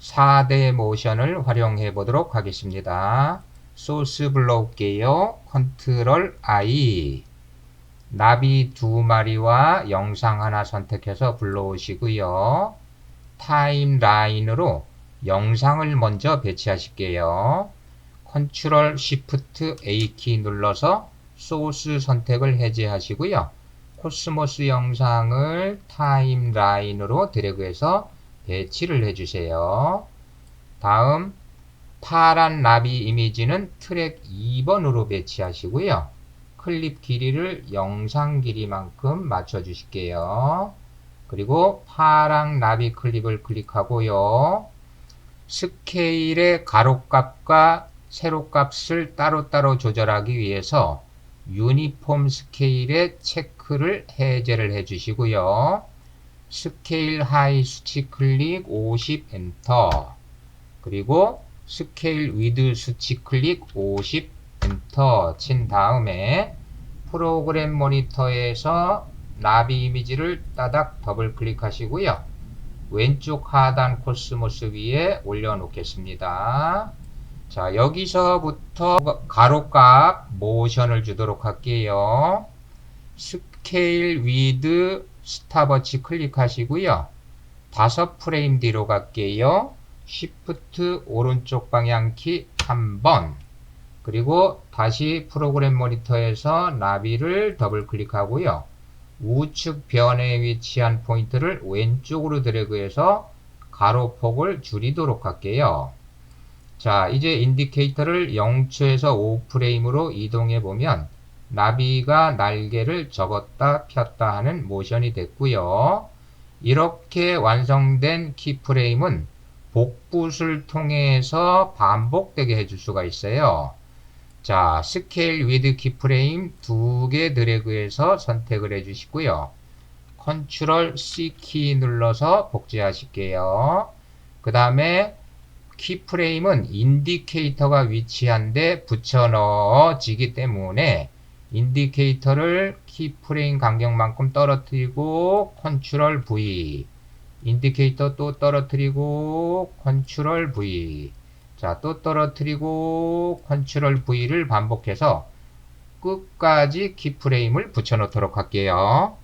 4대 모션을 활용해 보도록 하겠습니다. 소스 불러올게요. 컨트롤 I 나비 두 마리와 영상 하나 선택해서 불러오시고요. 타임라인으로 영상을 먼저 배치하실게요. 컨트롤 시프트 A 키 눌러서 소스 선택을 해제하시고요. 코스모스 영상을 타임라인으로 드래그해서 배치를 해주세요. 다음 파란 나비 이미지는 트랙 2번으로 배치하시고요. 클립 길이를 영상 길이만큼 맞춰 주실게요. 그리고 파랑 나비 클립을 클릭하고요. 스케일의 가로값과 세로값을 따로따로 조절하기 위해서 유니폼 스케일의 체크를 해제를 해 주시고요. 스케일 하이 수치 클릭 50 엔터 그리고 스케일 위드 수치 클릭 50 엔터 친 다음에 프로그램 모니터에서 나비 이미지를 따닥 더블 클릭하시고요. 왼쪽 하단 코스모스 위에 올려놓겠습니다. 자, 여기서부터 가로값 모션을 주도록 할게요. 스케일 위드 스탑워치 클릭하시고요. 다섯 프레임 뒤로 갈게요. Shift 오른쪽 방향키 3번 그리고 다시 프로그램 모니터에서 나비를 더블 클릭하고요. 우측 변에 위치한 포인트를 왼쪽으로 드래그해서 가로폭을 줄이도록 할게요. 자, 이제 인디케이터를 0초에서 5프레임으로 이동해 보면 나비가 날개를 접었다 폈다 하는 모션이 됐고요. 이렇게 완성된 키프레임은 복붙을 통해서 반복되게 해줄 수가 있어요. 자, 스케일 위드 키프레임 두 개 드래그해서 선택을 해주시고요. 컨트롤 C 키 눌러서 복제하실게요. 그 다음에 키프레임은 인디케이터가 위치한데 붙여 넣어지기 때문에 인디케이터를 키프레임 간격만큼 떨어뜨리고 컨트롤 V 인디케이터 또 떨어뜨리고 컨트롤 V 자, 또 떨어뜨리고 컨트롤 V를 반복해서 끝까지 키프레임을 붙여 놓도록 할게요.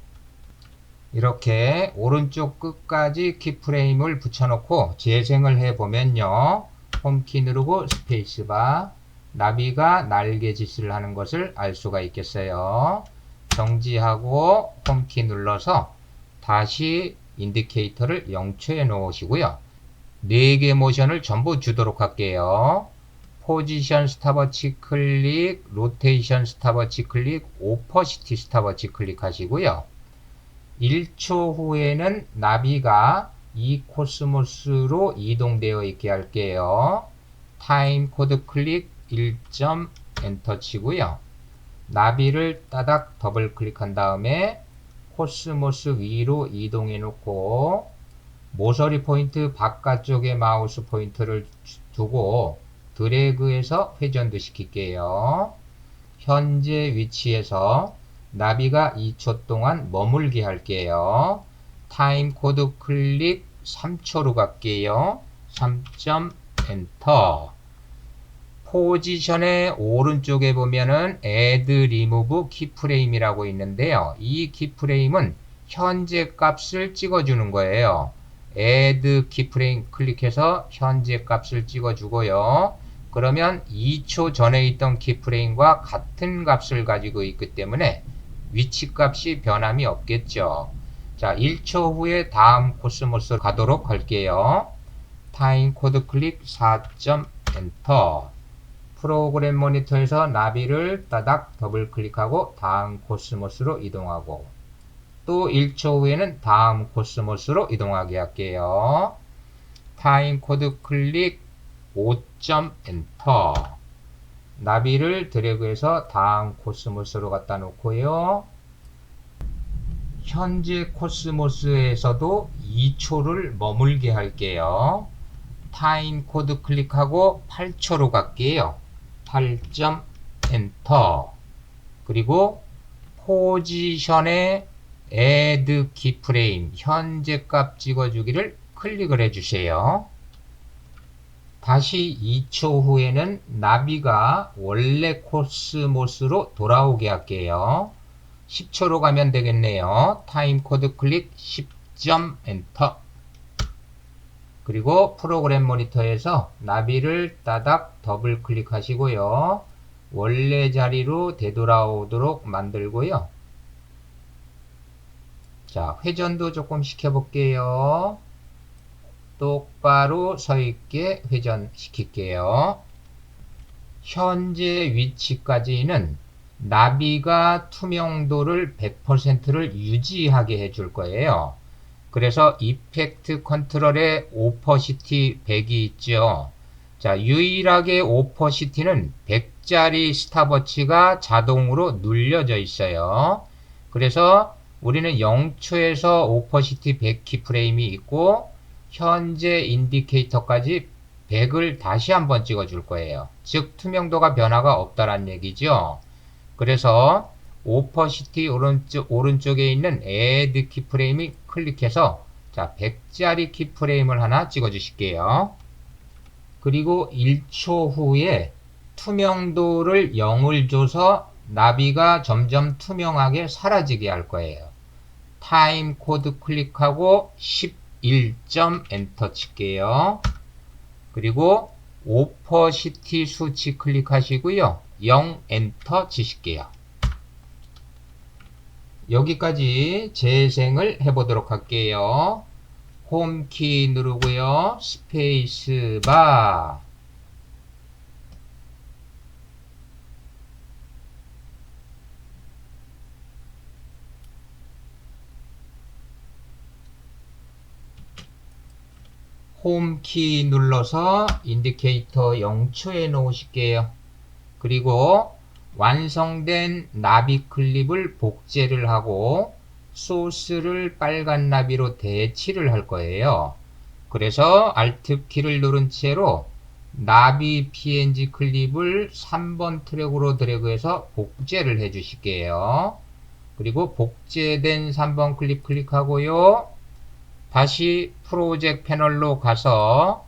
이렇게 오른쪽 끝까지 키프레임을 붙여놓고 재생을 해보면요. 홈키 누르고 스페이스바 나비가 날개짓을 하는 것을 알 수가 있겠어요. 정지하고 홈키 눌러서 다시 인디케이터를 0초에 놓으시고요. 4개 모션을 전부 주도록 할게요. 포지션 스탑워치 클릭, 로테이션 스탑워치 클릭, 오퍼시티 스탑워치 클릭하시고요. 1초 후에는 나비가 이 코스모스로 이동되어 있게 할게요. 타임 코드 클릭 1점 엔터 치고요. 나비를 따닥 더블 클릭한 다음에 코스모스 위로 이동해 놓고 모서리 포인트 바깥쪽에 마우스 포인트를 두고 드래그해서 회전도 시킬게요. 현재 위치에서 나비가 2초 동안 머물게 할게요. 타임 코드 클릭 3초로 갈게요. 3점 엔터. 포지션의 오른쪽에 보면은 add remove 키프레임이라고 있는데요. 이 키프레임은 현재 값을 찍어주는 거예요. add 키프레임 클릭해서 현재 값을 찍어주고요. 그러면 2초 전에 있던 키프레임과 같은 값을 가지고 있기 때문에 위치 값이 변함이 없겠죠. 자, 1초 후에 다음 코스모스 가도록 할게요. 타임 코드 클릭 4점 엔터. 프로그램 모니터에서 나비를 따닥 더블 클릭하고 다음 코스모스로 이동하고 또 1초 후에는 다음 코스모스로 이동하게 할게요. 타임 코드 클릭 5점 엔터. 나비를 드래그해서 다음 코스모스로 갖다 놓고요. 현재 코스모스에서도 2초를 머물게 할게요. 타임 코드 클릭하고 8초로 갈게요. 8점 엔터. 그리고 포지션에 add 키프레임 현재 값 찍어주기를 클릭을 해주세요. 다시 2초 후에는 나비가 원래 코스모스로 돌아오게 할게요. 10초로 가면 되겠네요. 타임 코드 클릭 10점 엔터. 그리고 프로그램 모니터에서 나비를 따닥 더블 클릭하시고요. 원래 자리로 되돌아오도록 만들고요. 자, 회전도 조금 시켜볼게요. 똑바로 서 있게 회전시킬게요. 현재 위치까지는 나비가 투명도를 100%를 유지하게 해줄 거예요. 그래서 이펙트 컨트롤에 오퍼시티 100이 있죠. 자, 유일하게 오퍼시티는 100짜리 스탑워치가 자동으로 눌려져 있어요. 그래서 우리는 0초에서 오퍼시티 100 키 프레임이 있고 현재 인디케이터까지 100을 다시 한번 찍어 줄 거예요. 즉 투명도가 변화가 없다란 얘기죠. 그래서 오퍼시티 오른쪽, 오른쪽에 있는 add 키프레임을 클릭해서 자 100짜리 키프레임을 하나 찍어 주실게요. 그리고 1초 후에 투명도를 0을 줘서 나비가 점점 투명하게 사라지게 할 거예요. 타임 코드 클릭하고 11점 엔터 칠게요. 그리고 오퍼시티 수치 클릭하시고요. 0 엔터 치실게요. 여기까지 재생을 해보도록 할게요. 홈키 누르고요. 스페이스 바 홈키 눌러서 인디케이터 0초에 놓으실게요. 그리고 완성된 나비 클립을 복제를 하고 소스를 빨간 나비로 대치를 할 거예요. 그래서 Alt 키를 누른 채로 나비 PNG 클립을 3번 트랙으로 드래그해서 복제를 해 주실게요. 그리고 복제된 3번 클립 클릭하고요. 다시 프로젝트 패널로 가서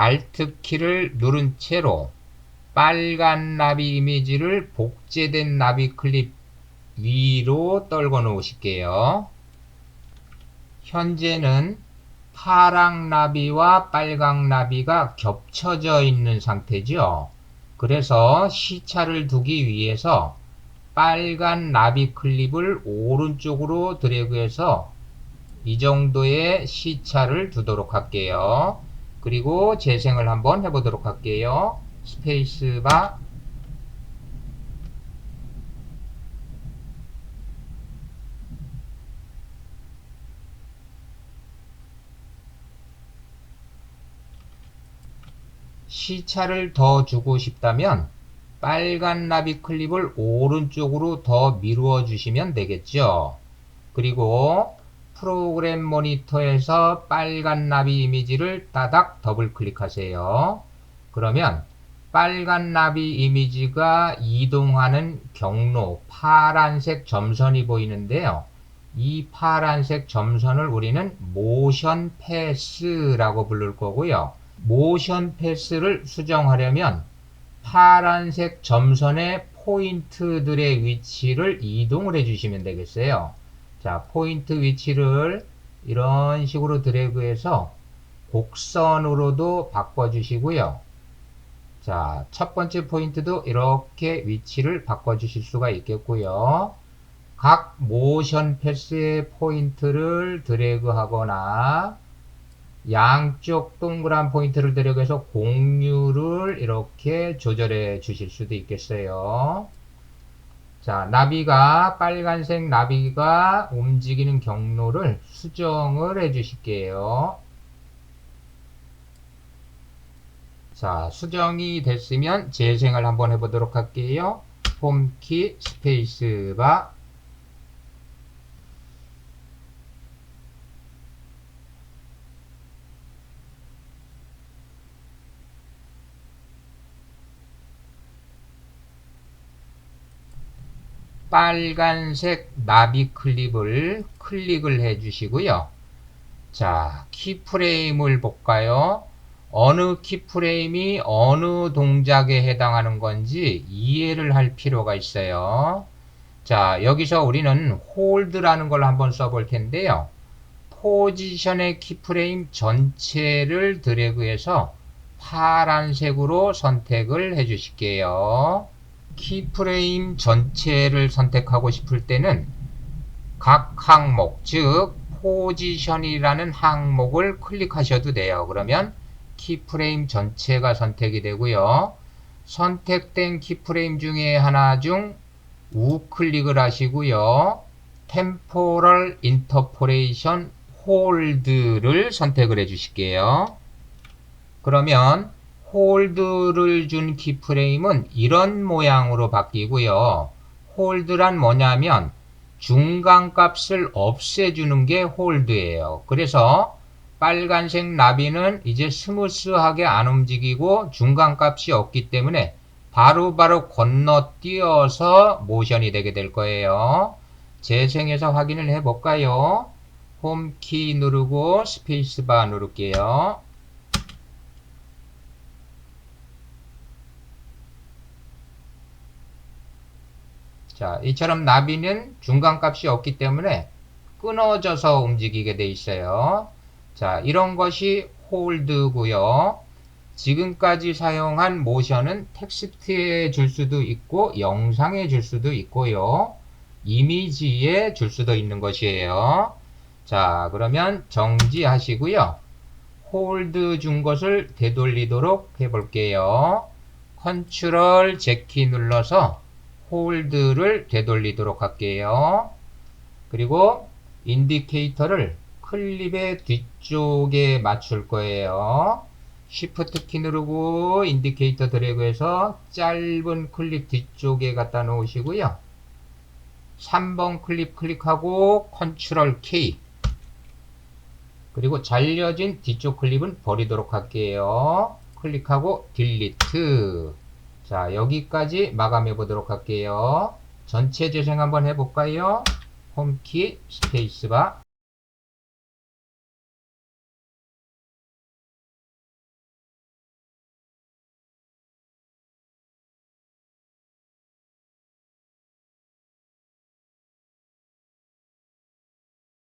Alt 키를 누른 채로 빨간 나비 이미지를 복제된 나비 클립 위로 떨궈 놓으실게요. 현재는 파랑 나비와 빨강 나비가 겹쳐져 있는 상태죠. 그래서 시차를 두기 위해서 빨간 나비 클립을 오른쪽으로 드래그해서 이 정도의 시차를 두도록 할게요. 그리고 재생을 한번 해보도록 할게요. 스페이스바 시차를 더 주고 싶다면 빨간 나비 클립을 오른쪽으로 더 미루어 주시면 되겠죠. 그리고 프로그램 모니터에서 빨간 나비 이미지를 따닥 더블 클릭하세요. 그러면 빨간 나비 이미지가 이동하는 경로 파란색 점선이 보이는데요. 이 파란색 점선을 우리는 모션 패스라고 부를 거고요. 모션 패스를 수정하려면 파란색 점선의 포인트들의 위치를 이동을 해주시면 되겠어요. 자, 포인트 위치를 이런 식으로 드래그해서 곡선으로도 바꿔주시고요. 자, 첫 번째 포인트도 이렇게 위치를 바꿔주실 수가 있겠고요. 각 모션 패스의 포인트를 드래그 하거나 양쪽 동그란 포인트를 드래그해서 공유를 이렇게 조절해 주실 수도 있겠어요. 자, 나비가 빨간색 나비가 움직이는 경로를 수정을 해 주실게요. 자, 수정이 됐으면 재생을 한번 해보도록 할게요. 홈키 스페이스바 빨간색 나비 클립을 클릭을 해 주시고요. 자, 키프레임을 볼까요? 어느 키프레임이 어느 동작에 해당하는 건지 이해를 할 필요가 있어요. 자, 여기서 우리는 홀드라는 걸 한번 써볼 텐데요. 포지션의 키프레임 전체를 드래그해서 파란색으로 선택을 해 주실게요. 키프레임 전체를 선택하고 싶을 때는 각 항목, 즉 포지션이라는 항목을 클릭하셔도 돼요. 그러면 키프레임 전체가 선택이 되고요. 선택된 키프레임 중에 하나 중 우클릭을 하시고요. 템포럴 인터포레이션 홀드를 선택을 해 주실게요. 그러면 홀드를 준 키프레임은 이런 모양으로 바뀌고요. 홀드란 뭐냐면 중간 값을 없애주는 게 홀드예요. 그래서 빨간색 나비는 이제 스무스하게 안 움직이고 중간 값이 없기 때문에 바로 바로 건너뛰어서 모션이 되게 될 거예요. 재생해서 확인을 해 볼까요? 홈키 누르고 스페이스바 누를게요. 자, 이처럼 나비는 중간값이 없기 때문에 끊어져서 움직이게 돼 있어요. 자, 이런 것이 홀드고요. 지금까지 사용한 모션은 텍스트에 줄 수도 있고 영상에 줄 수도 있고요. 이미지에 줄 수도 있는 것이에요. 자, 그러면 정지하시고요. 홀드 준 것을 되돌리도록 해볼게요. 컨트롤 Z키 눌러서 홀드를 되돌리도록 할게요. 그리고 인디케이터를 클립의 뒤쪽에 맞출 거예요. Shift 키 누르고 인디케이터 드래그해서 짧은 클립 뒤쪽에 갖다 놓으시고요. 3번 클립 클릭하고 컨트롤 K 그리고 잘려진 뒤쪽 클립은 버리도록 할게요. 클릭하고 딜리트 자 여기까지 마감해 보도록 할게요. 전체 재생 한번 해볼까요? 홈키 스페이스바